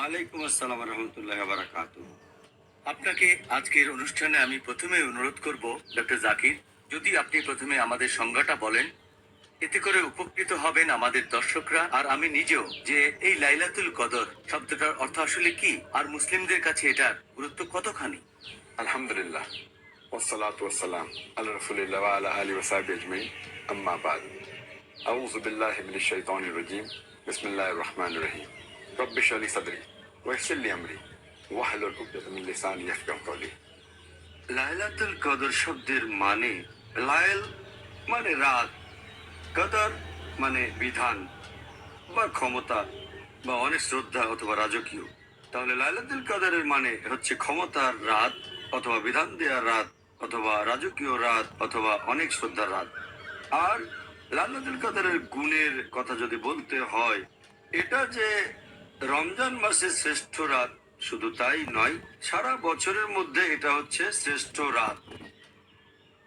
ওয়ালাইকুম আসসালাম রহমতুল্লাহ বারাকাত আপনাকে আজকের অনুষ্ঠানে আমি প্রথমে অনুরোধ করব ডক্টর জাকির যদি আপনি প্রথমে আমাদের সংজ্ঞাটা বলেন এতে করে উপকৃত হবেন আমাদের দর্শকরা আর আমি নিজেও যে এই লাইলাতুল কদর শব্দটার অর্থ আসলে কি আর মুসলিমদের কাছে এটার গুরুত্ব কতখানি আলহামদুলিল্লাহ والصلاة والسلام على رسول الله وعلى آله وصحبه أجمعين أما بعد أعوذ بالله من الشيطان الرجيم بسم الله الرحمن الرحيم রব্বিশ আলী সাদরি ওয়েসেল্লি আমরি ওয়াহলুল উকদাতুল লিসান ইয়াফকাহ কওলি লাইলাতুল কদর শব্দের মানে লাইল মানে রাত কদর মানে বিধান বা ক্ষমতা বা অনেক শ্রদ্ধা অথবা রাজকীয়। তাহলে লাইলাতুল কদরের মানে হচ্ছে ক্ষমতার রাত অথবা বিধান দেওয়ার রাত অথবা রাজকীয় রাত অথবা অনেক শ্রদ্ধার রাত। আর লাইলাতুল কদরের গুণের কথা যদি বলতে হয়, এটা যে রমজান মাসের শ্রেষ্ঠ রাত শুধু তাই নয়, সারা বছরের মধ্যে এটা হচ্ছে শ্রেষ্ঠ রাত।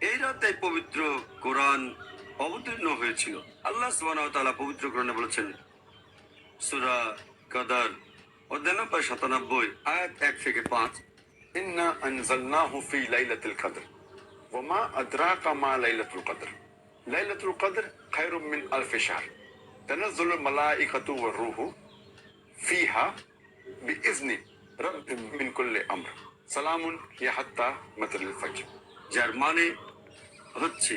এই রাতে পবিত্র কোরআন অবতীর্ণ হয়েছিল। আল্লাহ সুবাহ পবিত্র কোরআনে বলেছেন, সুরা কাদার অধ্যায় সাতানব্বই, আয়াত এক থেকে পাঁচ, ইন্না আনজালনাহু হুফি লাইলাতুল কদর ওয়ামা আদরাকা মা লাইলাতুল কদর। লাইলাতুল কদর খায়রুম মিন আলফি শাহর। তানাজ্জুলুল মালাইকাতু ওয়ার রূহু ফিহা বিইজনি রব মিন কুল্লি আমর সালামুন ইয়া হাত্তা মাতরিল ফাজর যার মানে হচ্ছে,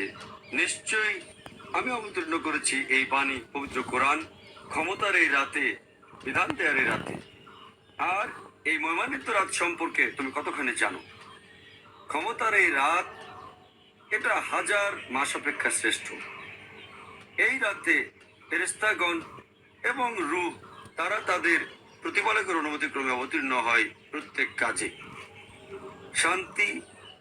নিশ্চয়ই আমি অবতীর্ণ করেছি এই বাণী, পবিত্র কোরআন, ক্ষমতার এই রাতে, বিধান দেয়ার এই রাতে। আর এই মহিমান্বিত রাত সম্পর্কে তুমি কতখানি জানো? ক্ষমতার এই রাত, এটা হাজার মাস অপেক্ষা শ্রেষ্ঠ। এই রাতে ফেরিস্তাগণ এবং রূপ তারা তাদের প্রতিপালকের অনুমতি ক্রমে অবতীর্ণ হয় প্রত্যেক কাজে। শান্তি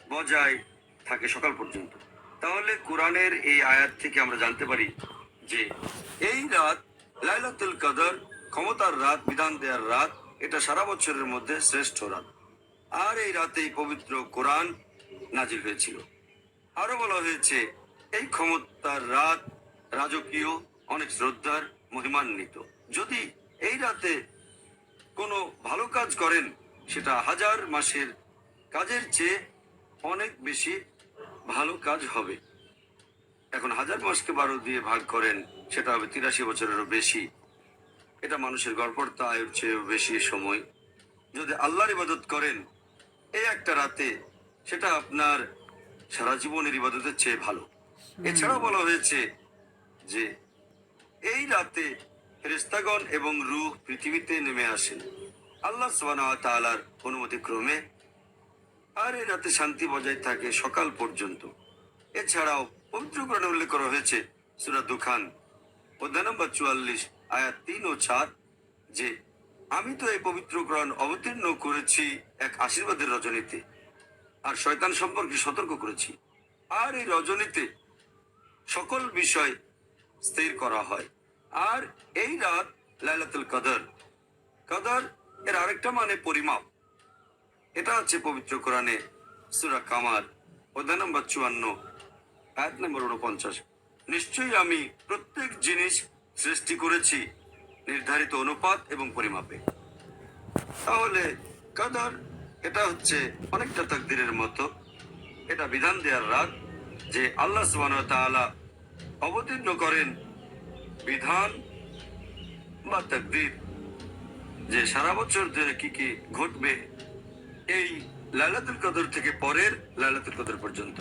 বজায় থাকে সকাল পর্যন্ত। তাহলে কোরআনের এই আয়াত থেকে আমরা জানতে পারি যে এই রাত লাইলাতুল কদর, ক্ষমতার রাত, বিধান দেওয়ার রাত, এটা সারা বছরের মধ্যে শ্রেষ্ঠ রাত। আর এই রাতেই পবিত্র কোরআন নাজির হয়েছিল। আরও বলা হয়েছে, এই ক্ষমতার রাত রাজকীয়, অনেক শ্রদ্ধার, মহিমান্বিত। যদি এই রাতে কোনো ভালো কাজ করেন সেটা হাজার মাসের কাজের চেয়ে অনেক বেশি ভালো কাজ হবে। এখন হাজার মাসকে বারো দিয়ে ভাগ করেন সেটা হবে তিরাশি বছরেরও বেশি। এটা মানুষের গড়পড়তা আয়ুর চেয়েও বেশি সময়। যদি আল্লাহর ইবাদত করেন এই একটা রাতে সেটা আপনার সারা জীবনের ইবাদতের চেয়ে ভালো। এছাড়াও বলা হয়েছে যে এই রাতে ফেরেস্তাগণ এবং রূহ পৃথিবীতে নেমে আসেন। আল্লাহ ওয়া অনুমতি ক্রমে আর এই রাতে শান্তি বজায় থাকে সকাল পর্যন্ত। এছাড়াও পবিত্র কোরআনে উল্লেখ করা হয়েছে, সূরা দুখান, অধ্যায় নম্বর চুয়াল্লিশ, আয়াত তিন ও চার, যে, আমি তো এই পবিত্র গ্রহণ অবতীর্ণ করেছি এক আশীর্বাদের রজনীতে, আর শয়তান সম্পর্কে সতর্ক করেছি। আর এই রজনীতে সকল বিষয় স্থির করা হয়। আর এই রাত লাইলাতুল কদর। কদর এর আরেকটা মানে পরিমাপ। এটা হচ্ছে পবিত্র কোরআনে সুরা কামার অধ্যায় নম্বর চুয়ান্ন, আয়াত নম্বর উনপঞ্চাশ। নিশ্চয়ই আমি প্রত্যেক জিনিস সৃষ্টি করেছি নির্ধারিত অনুপাত এবং পরিমাপে। তাহলে কাদার এটা হচ্ছে অনেকটা তাকদিরের মতো। এটা বিধান দেওয়ার রাত যে আল্লাহ সুবহানাহু ওয়া তাআলা অবতীর্ণ করেন বিধান বা তাকদির? যে সারা বছর ধরে কি কি ঘটবে এই লাইলাতুল কদর থেকে পরের লাইলাতুল কদর পর্যন্ত।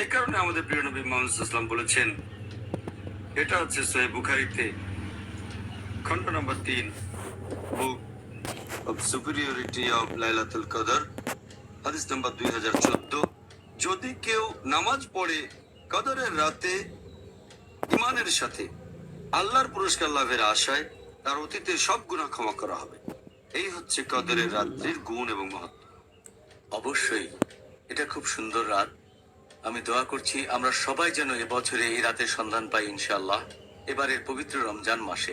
এই কারণে আমাদের প্রিয় নবী মোহাম্মদ ইসলাম বলেছেন, এটা হচ্ছে সোহেব বুখারিতে, খণ্ড নম্বর তিন বুক অফ সুপিরিয়রিটি অফ লাইলাতুল কদর, হাদিস নম্বর দুই হাজার চোদ্দ। যদি কেউ নামাজ পড়ে কদরের রাতে ইমানের সাথে আল্লাহর পুরস্কার লাভের আশায় তার অতীতের সব গুণা ক্ষমা করা হবে। এই হচ্ছে কদরের রাত্রির গুণ এবং মহত্ব। অবশ্যই, এটা খুব সুন্দর রাত। আমি দোয়া করছি, আমরা সবাই যেন এবছরে এই রাতের সন্ধান পাই ইনশাল্লাহ এবারের পবিত্র রমজান মাসে।